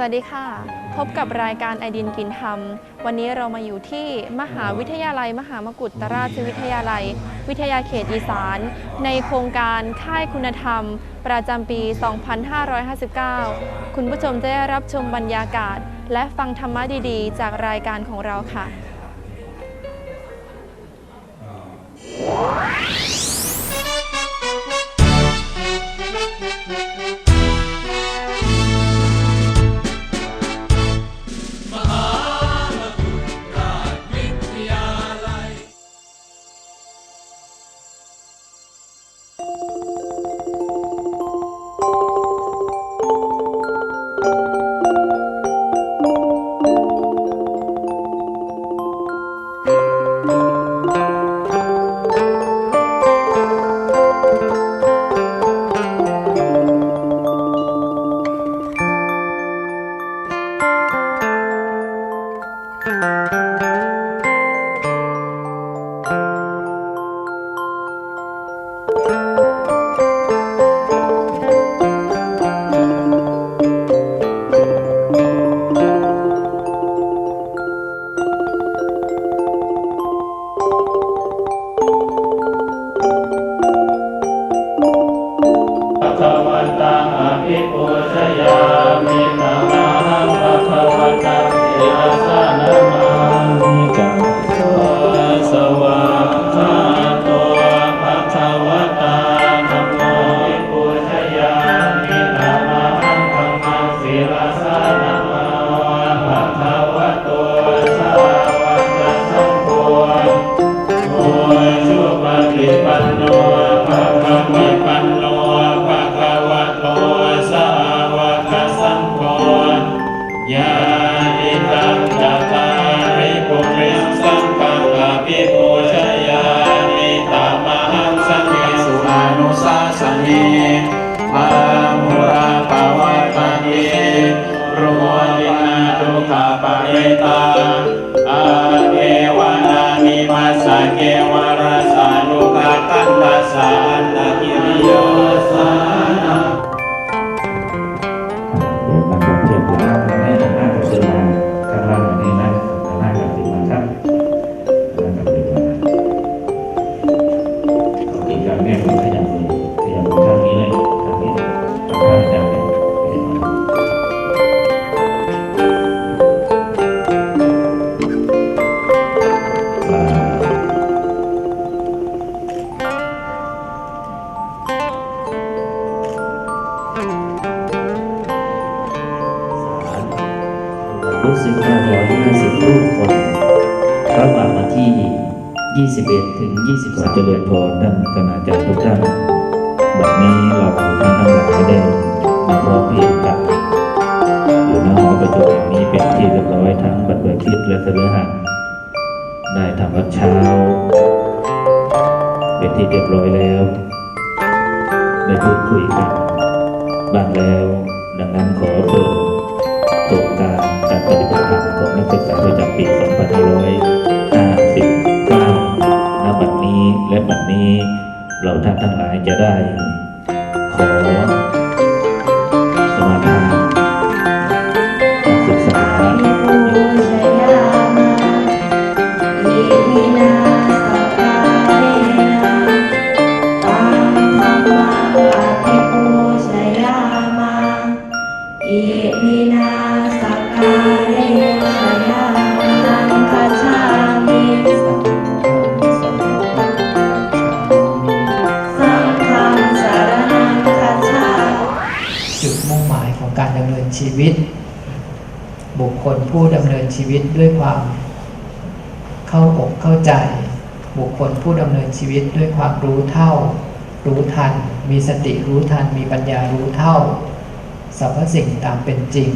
สวัสดีค่ะ พบกับรายการไอดินกินธรรม วันนี้เรามาอยู่ที่มหาวิทยาลัย มหามกุฏราชวิทยาลัย วิทยาเขตอีสาน ในโครงการค่ายคุณธรรม ประจำปี 2559 คุณผู้ชมจะได้รับชมบรรยากาศ และฟังธรรมะดีๆ จากรายการของเราค่ะ บ้างแล้ว ดังนั้นขอเชิญตัวการการปฏิบัติธรรมของนักศึกษาประจำปี 2559ณบัดนี้และบัดนี้เราท่านทั้งหลายจะได้ อกเข้าใจ บุคคลผู้ดำเนินชีวิตด้วยความรู้เท่า รู้ทัน มีสติรู้ทัน มีปัญญารู้เท่าสรรพสิ่งตามเป็นจริง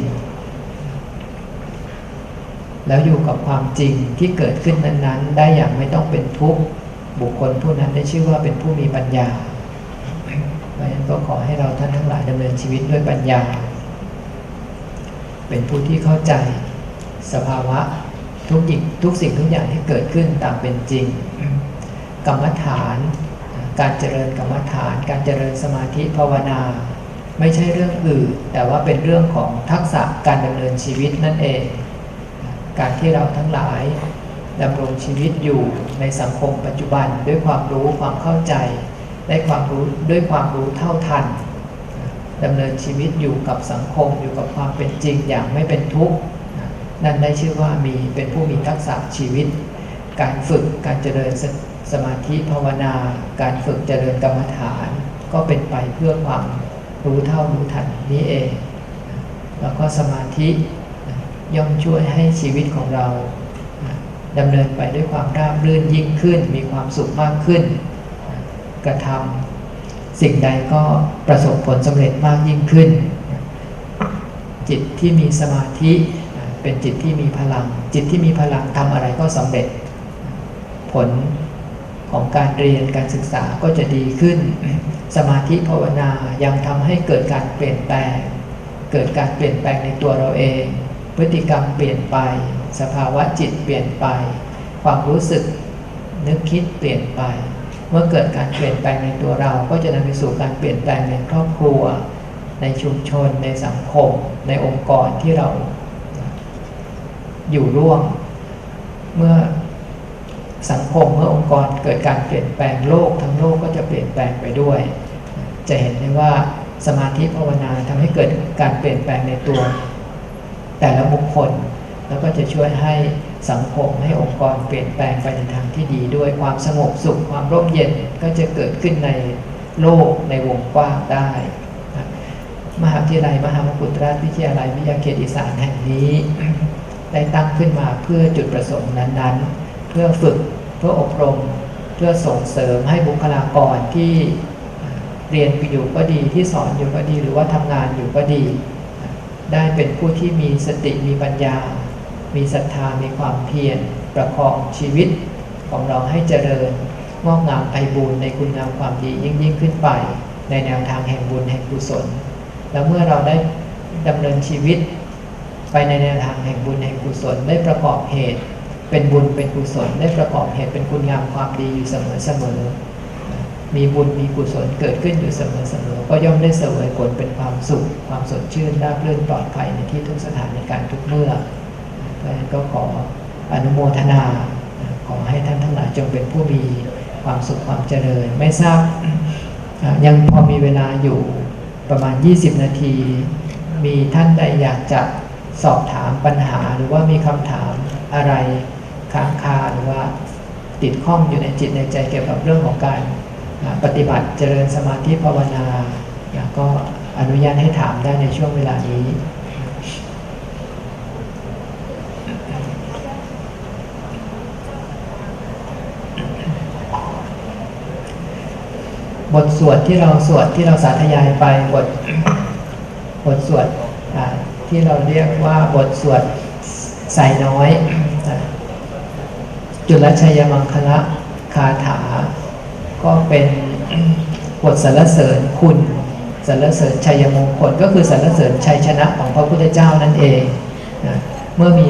แล้วอยู่กับความจริงที่เกิดขึ้นนั้นๆ ได้อย่างไม่ต้องเป็นทุกข์บุคคลผู้นั้นได้ชื่อว่าเป็นผู้มีปัญญาเพราะฉะนั้นก็ขอให้เราท่านทั้งหลายดำเนินชีวิตด้วยปัญญา เป็นผู้ที่เข้าใจสภาวะ ทุกสิ่งทุกสิ่งทุกอย่างที่เกิดขึ้นตามเป็นจริง กรรมฐาน การเจริญกรรมฐาน การเจริญสมาธิภาวนา ไม่ใช่เรื่องอื่น แต่ว่าเป็นเรื่องของทักษะการดำเนินชีวิตนั่นเอง การที่เราทั้งหลายดำรงชีวิตอยู่ในสังคมปัจจุบันด้วยความรู้ความเข้าใจได้ความรู้ด้วยความรู้เท่าทันดำเนินชีวิตอยู่กับสังคมอยู่กับความเป็นจริงอย่างไม่เป็นทุกข์ นั่นได้ชื่อว่ามีเป็นผู้มีทักษะชีวิต การฝึกการเจริญสสมาธิภาวนา การฝึกเจริญกรรมฐาน ก็เป็นไปเพื่อความรู้เท่ารู้ทันนี้เอง แล้วก็สมาธิย่อมช่วยให้ชีวิตของเราดำเนินไปด้วยความราบรื่นยิ่งขึ้น มีความสุขมากขึ้น กระทำสิ่งใดก็ประสบผลสำเร็จมากยิ่งขึ้น จิตที่มีสมาธิ เป็นจิตที่มีพลัง จิตที่มีพลังทำอะไรก็สำเร็จ ผลของการเรียนการศึกษาก็จะดีขึ้น สมาธิภาวนายังทำให้เกิดการเปลี่ยนแปลง เกิดการเปลี่ยนแปลงในตัวเราเอง พฤติกรรมเปลี่ยนไป สภาวะจิตเปลี่ยนไป ความรู้สึกนึกคิดเปลี่ยนไป เมื่อเกิดการเปลี่ยนแปลงในตัวเรา ก็จะนำไปสู่การเปลี่ยนแปลงในครอบครัว ในชุมชน ในสังคม ในองค์กรที่เรา อยู่ร่วม เมื่อสังคมเมื่อองค์กรเกิดการเปลี่ยนแปลงโลกทั้งโลกก็จะเปลี่ยนแปลงไปด้วย จะเห็นได้ว่าสมาธิภาวนาทำให้เกิดการเปลี่ยนแปลงในตัว แต่ละบุคคล แล้วก็จะช่วยให้สังคมให้องค์กรเปลี่ยนแปลงไปในทางที่ดีด้วยความสงบสุขความร่มเย็นก็จะเกิดขึ้นในโลกในวงกว้างได้ มหาวิทยาลัยมหามกุฏราชวิทยาลัยวิทยาเขตอีสานแห่งนี้ ได้ตั้งขึ้นมาเพื่อจุดประสงค์นั้นๆ เพื่อฝึกเพื่ออบรม เพื่อส่งเสริมให้บุคลากรที่เรียนอยู่ก็ดีที่สอนอยู่ก็ดีหรือว่าทำงานอยู่ก็ดี ได้เป็นผู้ที่มีสติมีปัญญา มีศรัทธามีความเพียรประคองชีวิตของเราให้เจริญงอกงามไพบูรณ์ในคุณงามความดียิ่งยิ่งขึ้นไป ในแนวทางแห่งบุญแห่งกุศล แล้วเมื่อเราได้ดำเนินชีวิต ไปในแนวทางแห่งบุญแห่งกุศลได้ประกอบเหตุ เป็นบุญเป็นกุศลได้ประกอบเหตุเป็นคุณงามความดีอยู่เสมอเสมอมีบุญมีกุศลเกิดขึ้นอยู่เสมอเสมอก็ย่อมได้เสวยผลเป็นความสุข ความสดชื่นราบรื่นปลอดภัยในที่ทุกสถานในการทุกเมื่อเพราะฉะนั้นก็ขออนุโมทนา ขอให้ท่านทั้งหลายจงเป็นผู้มีความสุขความเจริญ ไม่ทราบยังพอมีเวลาอยู่ประมาณ 20 นาที มีท่านใดอยากจะ สอบถามปัญหาหรือว่ามีคำถามอะไรค้างคาหรือว่าติดข้องอยู่ในจิตในใจเกี่ยวกับเรื่องของการปฏิบัติเจริญสมาธิภาวนาอ่าก็อนุญาตให้ถามได้ในช่วงเวลานี้บทสวดที่เราสวดที่เราสาธยายไปบทบทสวด ที่เราเรียกว่าบทสวดใส่น้อย จุลชัยมังคละคาถา ก็เป็นบทสรรเสริญคุณสรรเสริญชัยมงคลก็คือสรรเสริญชัยชนะของพระพุทธเจ้านั่นเองนะเมื่อมี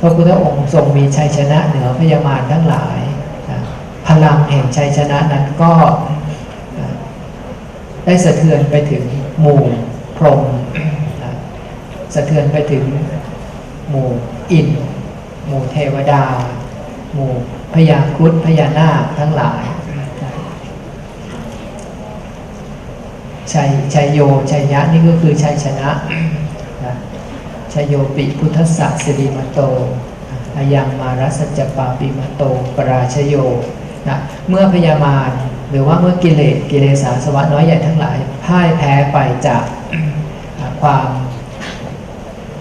พระพุทธองค์ทรงมีชัยชนะเหนือพยามารทั้งหลายนะพลังแห่งชัยชนะนั้นก็ได้สะเทือนไปถึงหมู่พรหม สะเทือนไปถึง หมู่อิน หมู่เทวดา หมู่พญาครุฑพญานาคทั้งหลายชัยชัยโยชัยยะนี่ก็คือชัยชนะชัยโยปิพุทธสสสิริมโตอายังมารัสจปาปิมโตปราชโยนะเมื่อพญามารหรือว่าเมื่อกิเลสกิเลสาสวะน้อยใหญ่ทั้งหลายพ่ายแพ้ไปจากความ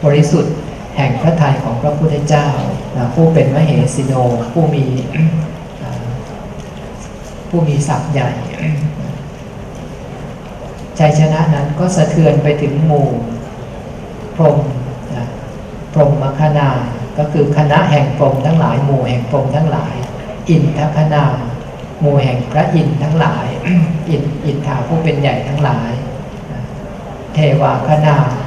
บริสุทธิ์แห่งพระทัยของพระพุทธเจ้า ผู้เป็นมเหสิโนผู้มีผู้มีศักย์ใหญ่ชัยชนะนั้นก็สะเทือนไปถึงหมู่พรมพรหมคณาก็คือคณะแห่งพรมทั้งหลาย หมู่แห่งพรมทั้งหลาย อินทคณาหมู่แห่งพระอินททั้งหลาย อินอินทาผู้เป็นใหญ่ทั้งหลาย เทวาคณานะ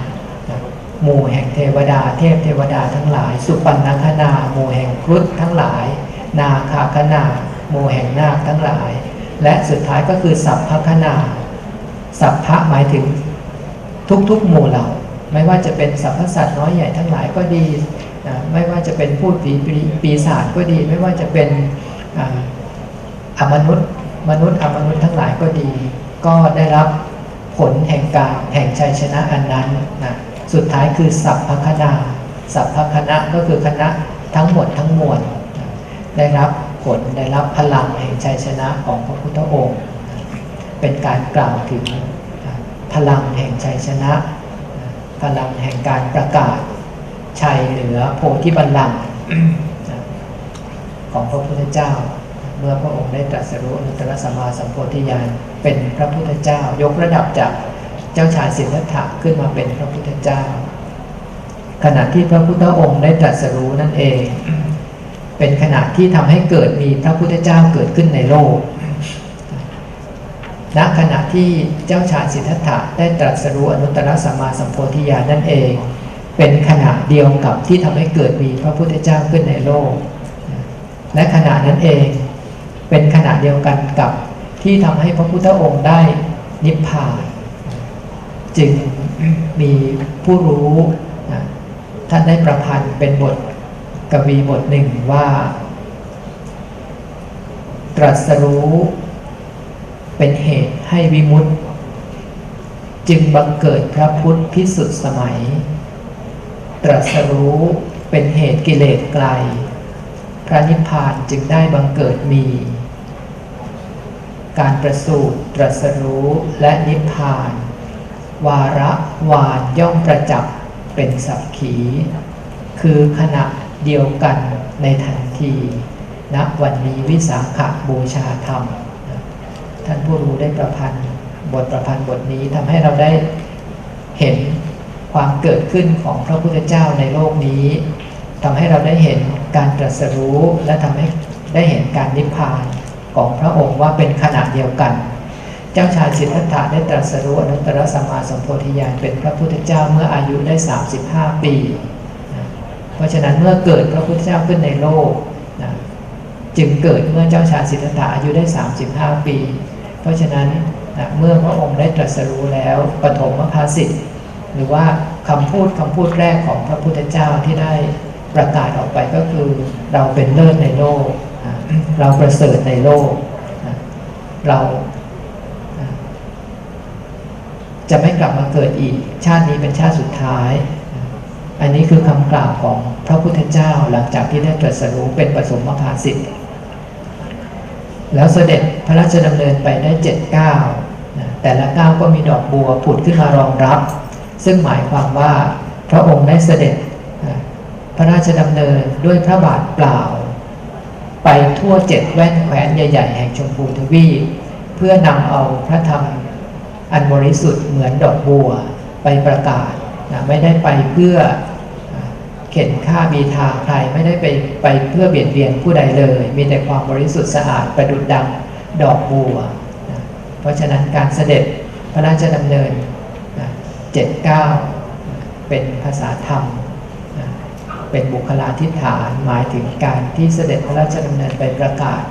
หมู่แห่งเทวดาเทพเทวดาทั้งหลาย สุปันนคณาหมู่แห่งครุฑทั้งหลาย นาคาคณาหมู่แห่งนาคทั้งหลาย และสุดท้ายก็คือสัพพคณาสัพพะหมายถึงทุกๆหมู่เหล่าไม่ว่าจะเป็นสรรพสัตว์น้อยใหญ่ทั้งหลายก็ดี ไม่ว่าจะเป็นพูดผีปีศาจก็ดี ไม่ว่าจะเป็นอมนุษย์ มนุษย์อมนุษย์ทั้งหลายก็ดี ก็ได้รับผลแห่งการแห่งชัยชนะอันนั้นนะ สุดท้ายคือสัพพคณาสัพพคณะก็คือคณะทั้งหมดทั้งมวลได้รับผลได้รับพลังแห่งชัยชนะของพระพุทธองค์ เป็นการกล่าวถึงพลังแห่งชัยชนะ พลังแห่งการประกาศ ชัยเหนือโพธิบัลลังก์ของพระพุทธเจ้า เมื่อพระองค์ได้ตรัสรู้อนุตตรสัมมาสัมโพธิญาณเป็นพระพุทธเจ้ายกระดับจาก เจ้าชายสิทธัตถะขึ้นมาเป็นพระพุทธเจ้า ขณะที่พระพุทธองค์ได้ตรัสรู้นั่นเอง เป็นขณะที่ทำให้เกิดมีพระพุทธเจ้าเกิดขึ้นในโลกณขณะที่เจ้าชายสิทธัตถะได้ตรัสรู้อนุตตรสัมมาสัมโพธิญาณนั่นเอง เป็นขณะเดียวกับที่ทำให้เกิดมีพระพุทธเจ้าขึ้นในโลก และขณะนั้นเอง เป็นขณะเดียวกันกับที่ทำให้พระพุทธองค์ได้นิพพาน จึงมีผู้รู้นะท่านได้ประพันธ์เป็นบทกวีบทหนึ่งว่า ตรัสรู้เป็นเหตุให้วิมุตติจึงบังเกิดพระพุทธพิสุทธิสมัย ตรัสรู้เป็นเหตุกิเลสไกล พระนิพพานจึงได้บังเกิดมี การประสูติตรัสรู้และนิพพาน วาระวานย่อมประจักษ์เป็นสักขี คือขณะเดียวกันในทันทีณวันนี้วิสาขบูชาธรรม ท่านผู้รู้ได้ประพันธ์บทประพันธ์บทนี้ทำให้เราได้เห็นความเกิดขึ้นของพระพุทธเจ้าในโลกนี้ทำให้เราได้เห็นการตรัสรู้และทำให้ได้เห็นการนิพพานของพระองค์ว่าเป็นขณะเดียวกันเจ้าชายสิทธัตถะได้ตรัสรู้อนุตตรสัมมาสัมโพธิญาณเป็นพระพุทธเจ้าเมื่ออายุได้ 35 ปี เพราะฉะนั้นเมื่อเกิดพระพุทธเจ้าขึ้นในโลกนะจึงเกิดเมื่อเจ้าชายสิทธัตถะอายุได้ 35 ปี เพราะฉะนั้นนะเมื่อพระองค์ได้ตรัสรู้แล้วปฐมภาสิทธิ์หรือว่าคำพูดคำพูดแรกของพระพุทธเจ้าที่ได้ประกาศออกไปก็คือเราเป็นเลิศในโลก เราประเสริฐในโลก เรา จะไม่กลับมาเกิดอีก ชาตินี้เป็นชาติสุดท้าย อันนี้คือคำกล่าวของพระพุทธเจ้าหลังจากที่ได้ตรัสรู้เป็นปฐมภาสิทธิ์แล้วเสด็จพระราชดำเนินไปได้เจ็ดก้าวแต่ละก้าวก็มีดอกบัวผุดขึ้นมารองรับ ซึ่งหมายความว่าพระองค์ได้เสด็จพระราชดำเนินด้วยพระบาทเปล่า ไปทั่วเจ็ดแว่นแคว้นใหญ่ ๆ แห่งชมพูทวีปเพื่อนำเอาพระธรรม อันบริสุทธิ์เหมือนดอกบัวไปประกาศนะไม่ได้ไปเพื่อเข็นฆ่าบีทาใครไม่ได้ไปไปเพื่อเบียดเบียนผู้ใดเลย มีแต่ความบริสุทธิ์สะอาดประดุจดังดอกบัวนะเพราะฉะนั้นการเสด็จพระราชดำเนินนะเจ็ดเก้าเป็นภาษาธรรม เป็นบุคลาธิฐานหมายถึงการที่เสด็จพระราชดำเนินไปประกาศ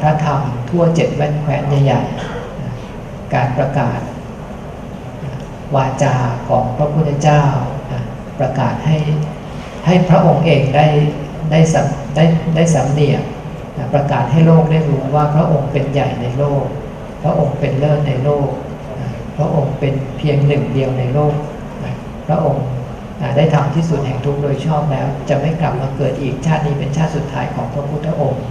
พระธรรมทั่วเจ็ดแว่นแคว้นใหญ่ๆ การประกาศ วาจาของพระพุทธเจ้าประกาศให้ให้พระองค์เองได้ได้สำได้ได้สำเนียกประกาศให้โลกได้รู้ว่าพระองค์เป็นใหญ่ในโลก พระองค์เป็นเลิศในโลก พระองค์เป็นเพียงหนึ่งเดียวในโลก พระองค์ได้ทำที่สุดแห่งทุกข์โดยชอบแล้ว จะไม่กลับมาเกิดอีกชาตินี้เป็นชาติสุดท้ายของพระพุทธองค์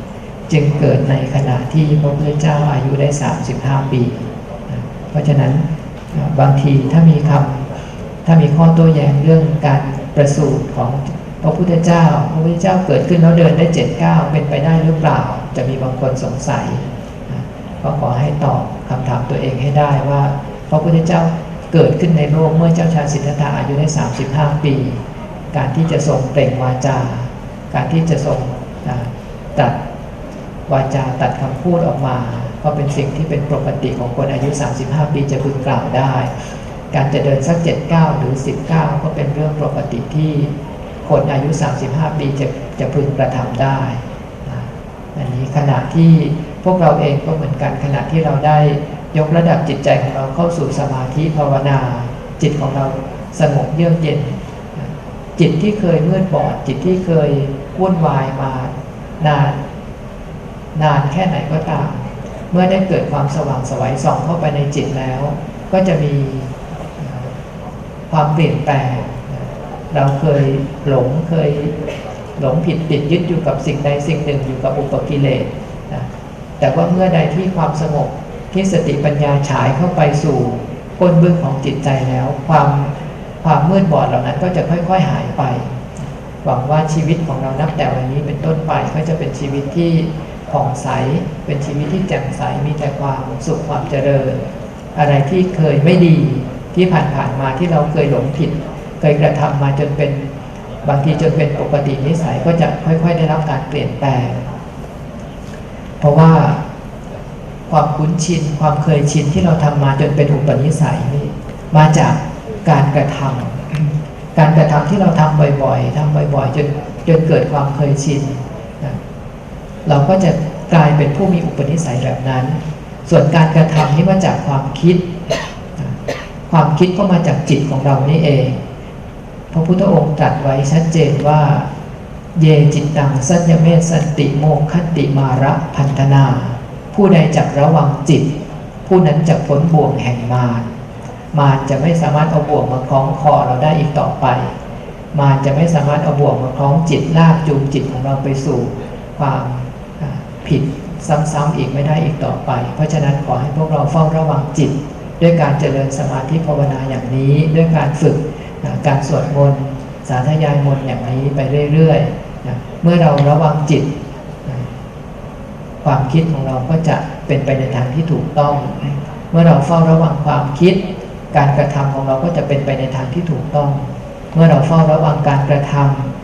จึงเกิดในขณะที่พระพุทธเจ้าอายุได้ 35 ปี เพราะฉะนั้นบางทีถ้ามีคำถ้ามีข้อโต้แย้งเรื่องการประสูติของพระพุทธเจ้า พระพุทธเจ้าเกิดขึ้นแล้วเดินได้เจ็ดเก้าเป็นไปได้หรือเปล่า จะมีบางคนสงสัย ก็ขอให้ตอบคำถามตัวเองให้ได้ว่า พระพุทธเจ้าเกิดขึ้นในโลกเมื่อเจ้าชายสิทธัตถะอายุได้ 35 ปี การที่จะทรงเปล่งวาจา การที่จะทรงตัดวาจาตัดคำพูดออกมา ก็เป็นสิ่งที่เป็นปกติของคนอายุ 35 ปีจะพึงกล่าวได้ การจะเดินสัก 79 หรือ19ก็เป็นเรื่องปกติที่คนอายุ 35 ปีจะจะพึงกระทำได้อันนี้ขณะที่พวกเราเองก็เหมือนกันขณะที่เราได้ยกระดับจิตใจของเราเข้าสู่สมาธิภาวนา จิตของเราสงบเยือกเย็น จิตที่เคยมืดบอด จิตที่เคยวุ่นวายมานาน นานแค่ไหนก็ตาม เมื่อได้เกิดความสว่างสวัยส่องเข้าไปในจิตแล้ว ก็จะมีความเปลี่ยนแปลง เราเคยหลงเคยหลงผิดติดยึดอยู่กับสิ่งใดสิ่งหนึ่งอยู่กับอุปกิเลสนะแต่ว่าเมื่อใดที่ความสงบที่สติปัญญาฉายเข้าไปสู่ก้นบึ้งของจิตใจแล้ว ความความมืดบอดเหล่านั้นก็จะค่อย ๆ หายไป หวังว่าชีวิตของเรานับแต่วันนี้เป็นต้นไปก็จะเป็นชีวิตที่ ผ่องใส เป็นชีวิตที่แจ่มใสมีแต่ความสุขความเจริญ อะไรที่เคยไม่ดีที่ผ่านๆมาที่เราเคยหลงผิด เคยกระทำมาจนเป็นบางทีจนเป็นปกตินิสัยก็จะค่อย ๆ ได้รับการเปลี่ยนแปลง เพราะว่าความคุ้นชินความเคยชินที่เราทำมาจนเป็นอุปนิสัยนี่มาจากการกระทำการกระทำที่เราทำบ่อยๆทำบ่อย ๆ จนจนเกิดความเคยชิน เราก็จะกลายเป็นผู้มีอุปนิสัยแบบนั้น ส่วนการกระทำนี่มาจากความคิด ความคิดก็มาจากจิตของเรานี่เอง พระพุทธองค์ตรัสไว้ชัดเจนว่า เยจิตตังสัญญเมสันติโมคติมาระพันธนา ผู้ใดจักระวังจิต ผู้นั้นจะพ้นบ่วงแห่งมารมารจะไม่สามารถเอาบ่วงมาคล้องคอเราได้อีกต่อไป มารจะไม่สามารถเอาบ่วงมาคล้องจิตลากจูงจิตของเราไปสู่ความ ผิดซ้ำๆอีกไม่ได้อีกต่อไป เพราะฉะนั้นขอให้พวกเราเฝ้าระวังจิต ด้วยการเจริญสมาธิภาวนาอย่างนี้ ด้วยการฝึกนะการสวดมนต์สาธยายมนต์อย่างนี้ไปเรื่อยๆนะเมื่อเราระวังจิตนะความคิดของเราก็จะเป็นไปในทางที่ถูกต้อง เมื่อเราเฝ้าระวังความคิด การกระทำของเราก็จะเป็นไปในทางที่ถูกต้อง เมื่อเราเฝ้าระวังการกระทำ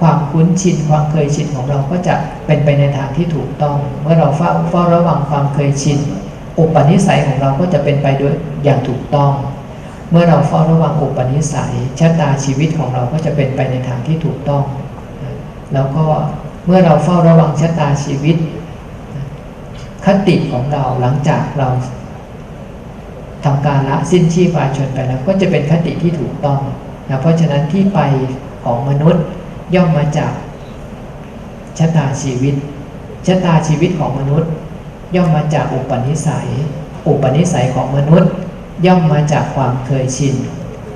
ความคุ้นชินความเคยชินของเราก็จะเป็นไปในทางที่ถูกต้อง เมื่อเราเฝ้าเฝ้าระวังความเคยชินอุปนิสัยของเราก็จะเป็นไปด้วยอย่างถูกต้อง เมื่อเราเฝ้าระวังอุปนิสัยชะตาชีวิตของเราก็จะเป็นไปในทางที่ถูกต้อง แล้วก็เมื่อเราเฝ้าระวังชะตาชีวิต คติของเราหลังจากเราทำการละสิ้นชีพวายชนไปแล้ว ก็จะเป็นคติที่ถูกต้องนะเพราะฉะนั้นที่ไปของมนุษย์ ย่อมมาจากชะตาชีวิตชะตาชีวิตของมนุษย์ ย่อมมาจากอุปนิสัย อุปนิสัยของมนุษย์ ย่อมมาจากความเคยชิน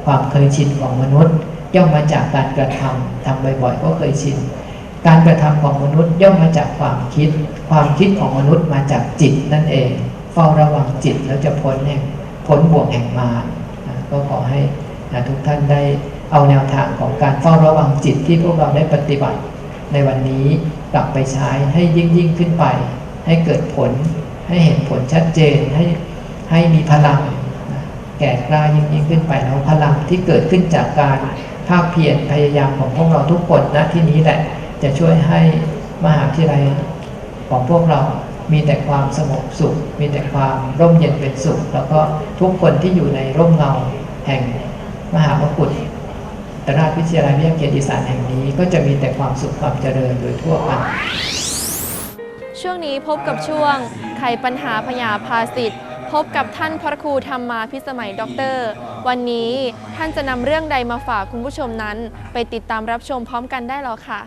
ความเคยชินของมนุษย์ ย่อมมาจากการกระทำทำบ่อยๆก็เคยชิน การกระทำของมนุษย์ย่อมมาจากความคิด ความคิดของมนุษย์มาจากจิตนั่นเอง เฝ้าระวังจิตแล้วจะพ้นแห่งพ้นบ่วงแห่งมารก็ขอให้ทุกท่านได้ เอาแนวทางของการเฝ้าระวังจิตที่พวกเราได้ปฏิบัติ ในวันนี้กลับไปใช้ให้ยิ่งยิ่งขึ้นไป ให้เกิดผล ให้เห็นผลชัดเจนให้ให้มีพลัง แก่กล้ายิ่งยิ่งขึ้นไปแล้วพลังที่เกิดขึ้นจากการภาคเพียรพยายามของพวกเราทุกคนณที่นี้แหละ จะช่วยให้มหาวิทยาลัยของพวกเรามีแต่ความสงบสุข มีแต่ความร่มเย็นเป็นสุข แล้วก็ทุกคนที่อยู่ในร่มเงาแห่งมหามกุฏต ราชวิทยาลัยวิทยาเขตอีสานแห่งนี้ ก็จะมีแต่ความสุขความเจริญโดยทั่วไปช่วงนี้พบกับช่วงไขปัญหาพยาพาสิทธิ์พบกับท่านพระครูธรรมาพิสมัยด็อกเตอร์ วันนี้ท่านจะนำเรื่องใดมาฝากคุณผู้ชมนั้น ไปติดตามรับชมพร้อมกันได้แล้วค่ะ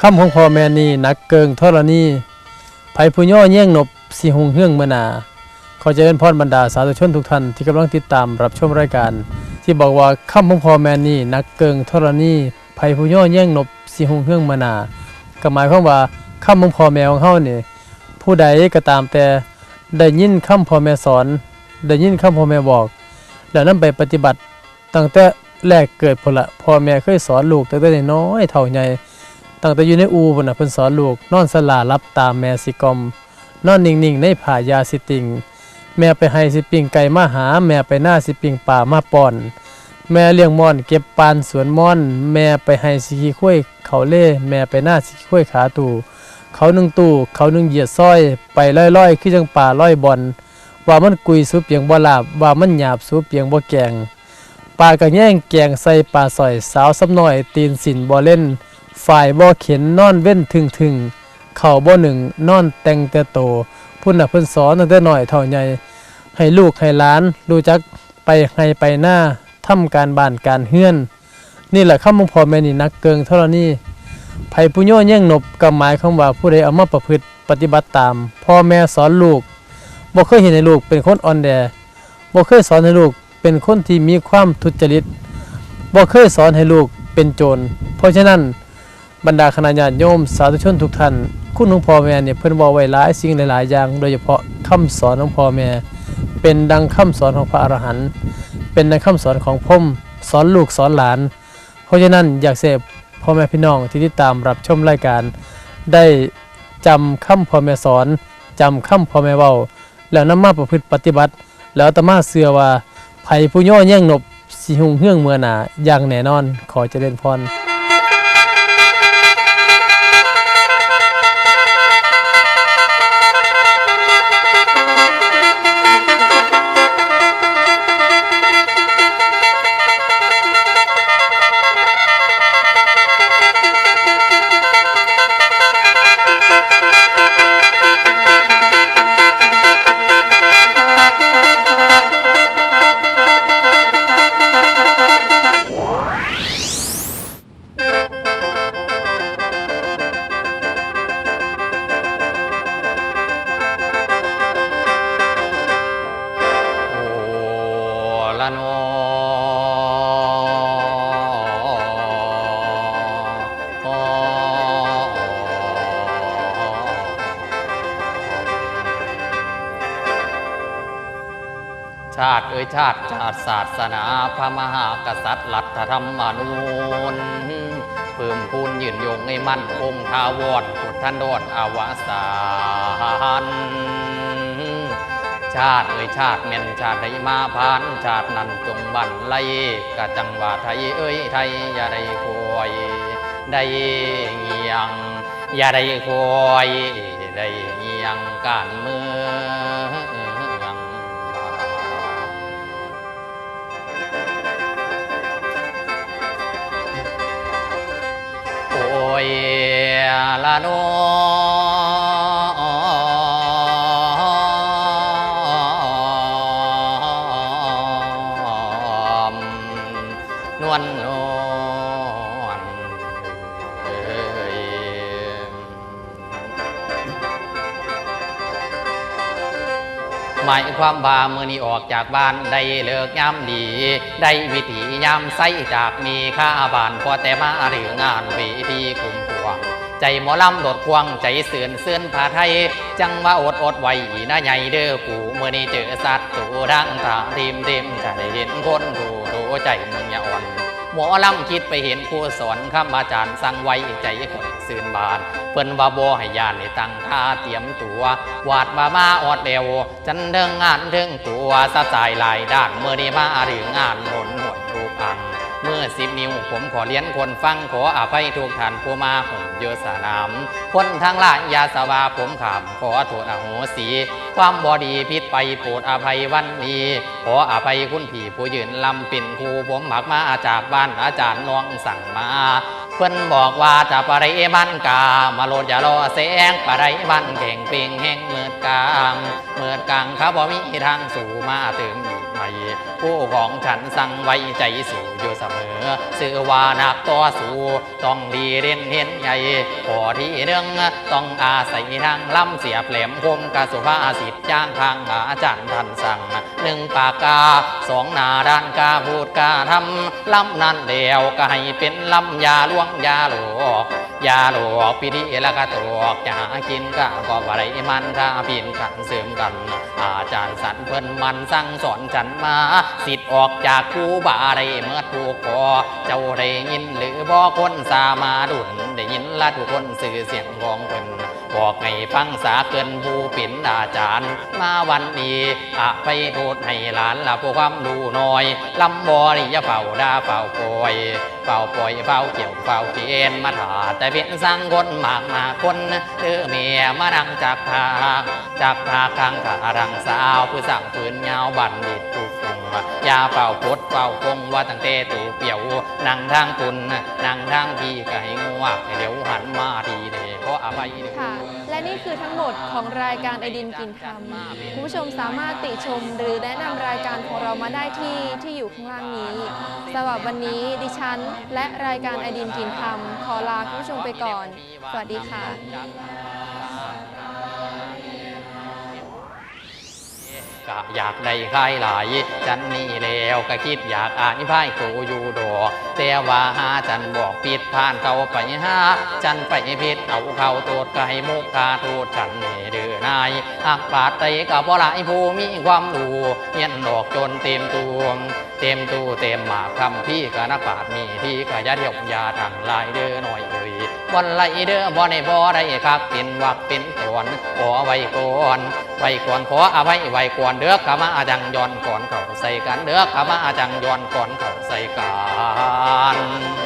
คำของพ่อแม่นี่หนักเกิงธรณีไผผู้ย่อแย่งหนบสิหงเฮืองเมนาขอเจริญพรบรรดาสาธุชนทุกท่านที่กำลังติดตามรับชมรายการ ที่บอกว่าคำของพ่อแม่นี่หนักเกิงธรณีไผผู้ย่อแย่งหนบสิหงเฮืองเมนาก็หมายความว่าคำของพ่อแม่ของเฮานี่ผู้ใดก็ตามแต่ได้ยินคำพ่อแม่สอน ได้ยินคำพ่อแม่บอก แล้วนำไปปฏิบัติตั้งแต่แรกเกิดพละพ่อแม่เคยสอนลูกตั้งแต่น้อยเท่าใหญ่ ตั้งแต่อยู่ในอูพุ่นน่ะเพิ่นสอนลูกนอนสลารับตามแม่สิกอมนอนนิ่งๆในผายาสิติงแม่ไปให้สิปิงไก่มาหา แม่ไปหน้าสิปิงป่ามาป้อน แม่เลี้ยงม่อน เก็บปานสวนม่อน แม่ไปให้สิขี้ข้วยเขาเล่ แม่ไปหน้าสิขี้ข้วยขาตู่เขาหนึ่งตู่เขาหนึ่งเหยียดซ้อย ไปล่อยๆคือจังป่าล่อยบอลว่ามันกุยสูเปียงบ่ลาบว่ามันหยาบสูเปียงบ่แกงปลากระแย่งแกงใส่ปลาสอยสาวสำน้อย ตีนสินบ่เล่น ฝ่ายบ่เข็นนอนเว้นถึงถึงเข่าบ่หนึ่งนอนแต่งแต่โตพุ่นน่ะเพิ่นสอนตั้งแต่น้อยเท่าใหญ่ให้ลูกให้หลานรู้จักไปให้ไปหน้าทำการบ้านการเฮือน นี่แหละคำของพ่อแม่นี่นักเกิงเท่านี้ไผผู้ย่อแย่งหนบก็หมายคำว่าผู้ใดเอามาประพฤติปฏิบัติตาม พ่อแม่สอนลูกบ่เคยเห็นให้ลูกเป็นคนอ่อนแอบ่เคยสอนให้ลูกเป็นคนที่มีความทุจริตบ่เคยสอนให้ลูกเป็นโจร เพราะฉะนั้น บรรดาคณะญาติโยมสาธุชนทุกท่าน คุณของพ่อแม่เนี่ยเพิ่นบอกไว้หลายสิ่งหลายๆอย่าง โดยเฉพาะคำสอนของพ่อแม่ เป็นดังคำสอนของพระอรหันต์เป็นดังคำสอนของพรหมสอนลูกสอนหลาน เพราะฉะนั้นอยากเสพพ่อแม่พี่น้องที่ติดตามรับชมรายการ ได้จำคำพ่อแม่สอนจำคำพ่อแม่เว้า แล้วนำมาประพฤติปฏิบัติ แล้วตมาเชื่อว่าไผผู้ย่อแย่งนบสิหุงเฮืองเมื่อหนาอย่างแน่นอนขอเจริญพร ชาติชาติชาติศาสนาพระมหากษัตริย์รัฐธรรมนูญเพิ่มพูนยืนยงให้มั่นคงทาวรพุทธันโดรอวสานชาติเอ่ยชาติเม่นชาติใดมาพาน ชาตินั้นจงบันไลกะจังหวะไทยเอ้ยไทยอย่าได้คอยได้เงียง อย่าได้คอยได้เงียงการเมือง ยละโน หมายความว่ามือนี้ออกจากบ้านได้เลิกยามดี ได้วิถียามไสจากมีค่าบ้านพอแต่มาหรืองานเวทีคุมพวงใจหมอลำโดดควงใจเสื่อนเสื่อนผาไทย จังว่าอดอดไว้นะใหญ่เด้อกูเมื่อนี้เจอสัตว์ตัวดังทางทีมทีมจะได้เห็นคนดูดูใจมึงอย่าอ่อน หมอลำคิดไปเห็นครูสอนคำอาจารย์สั่งไว้ใจคน สื่นบาน เพิ่นว่าบ่ให้ยานในตั้งท่าเตรียมตัววาดมามาออดเดวจันเดิงงานเทิงตัวสะสายหลายด้านเมื่อนี้มาหรืองานหนหวนรูปอันเมื่อสิบนิ้วผมขอเลี้ยนคนฟังขออภัยทุกท่านผู้มาผมเยอะสนาม คนทั้งหลายยาสวาผมขามขอโทษอโหสี ความบอดีผิดไปโปรดอภัยวันนี้ ขออภัยคุณพี่ผู้ยืนลำปิ่นครูผมหมักมาจากบ้านอาจารย์น้องสั่งมา เพื่อนบอกว่าจะปะไรมันกา มาโลดอย่ารอแสงปะไรมันเก่งปิงแห่งเมือดกลางเมือดกลางเขาบ่มีทางสู่มาเติม ใหม่ ผู้ของฉันสั่งไว้ใจสู่อยู่เสมอสื่อว่านักต่อสู้ต้องดีเด่นเห็นใหญ่พอที่หนึ่องต้องอาศัยทางล้ำเสียบแหลมคมกสุภาษิตจ้างทางอาจารย์ท่านสั่งหนึ่งปากกาสองนาด้านกาพูดกาทำล้ำนั่นเดียวก็ให้เป็นล้ำยาล่วงยาหลอก ยาหลอกพิธีและกระตอกจะหากินก็ก็อะไรมันถ้าพินกันเสริมกัน อาจารย์สันเพิ่นมันสั่งสอนฉันมา สิทธิ์ออกจากคูบาไรเมื่อถูกคอเจ้าได้ยินหรือบ่คนสามาดุนได้ยินละทุกคนสื่อเสียงของเพิ่น บอกให้ฟังสาเกินผู้เป็นอาจารย์ มาวันนี้อะไปโทษให้หลานละผู้ความดูน้อยลำบอนี่อย่าเฝ้าดาเฝ้าปล่อยเฝ้าปล่อยเฝ้าเกี่ยวเฝ้าเกณฑ์มาถาแต่เป็นสร้างคนมากมาคนเด้อเมียมาดังจากทางจากทางทางขารังสาวผู้สั่งปืนยาวบันดิตถูกคงยาเฝ้าพดเฝ้าคงว่าตั้งแต่ตูเปียวนั่งทางคุณนั่งทางพี่ก็ให้งวกเดี๋ยวหันมาทีเด เพราะอภัยเด้อค่ะ และนี่คือทั้งหมดของรายการไอดินกินคำคุณผู้ชมสามารถติชมหรือแนะนำรายการของเรามาได้ที่ที่อยู่ข้างล่างนี้สำหรับวันนี้ดิฉัน และรายการไอดินกินคำขอลาคุณผู้ชมไปก่อน สวัสดีค่ะ ก็อยากได้ค่ายหลายจันนี่แล้วก็คิดอยากอ่านพายโตอยู่ดอกแต่ว่าหาจันบอกผิดผ่านเขาไปหาจันไปผิดเอาเขาโตดก็ให้มุกคาโทษฉันให้เดือนายหักปาดใจกับบ่หลายผู้มีความรู้เฮียนดอกจนเต็มตัว เต็มตู้เต็มหมากคำพี่ก็นักปาดมีที่ก็อยาเดียวยาทางลายเด้อหน่อย เอ่ยวันไหลเด้อบ่ในบ่อได้คับเป็นวักเป็นตอนขอไว้ก่อนไว้ก่อนขออไว้ไว้ก่อนเด้อขามาจังย้อนก่อนเข้าใส่กันเด้อขามาจังย้อนก่อนเข้าใส่กัน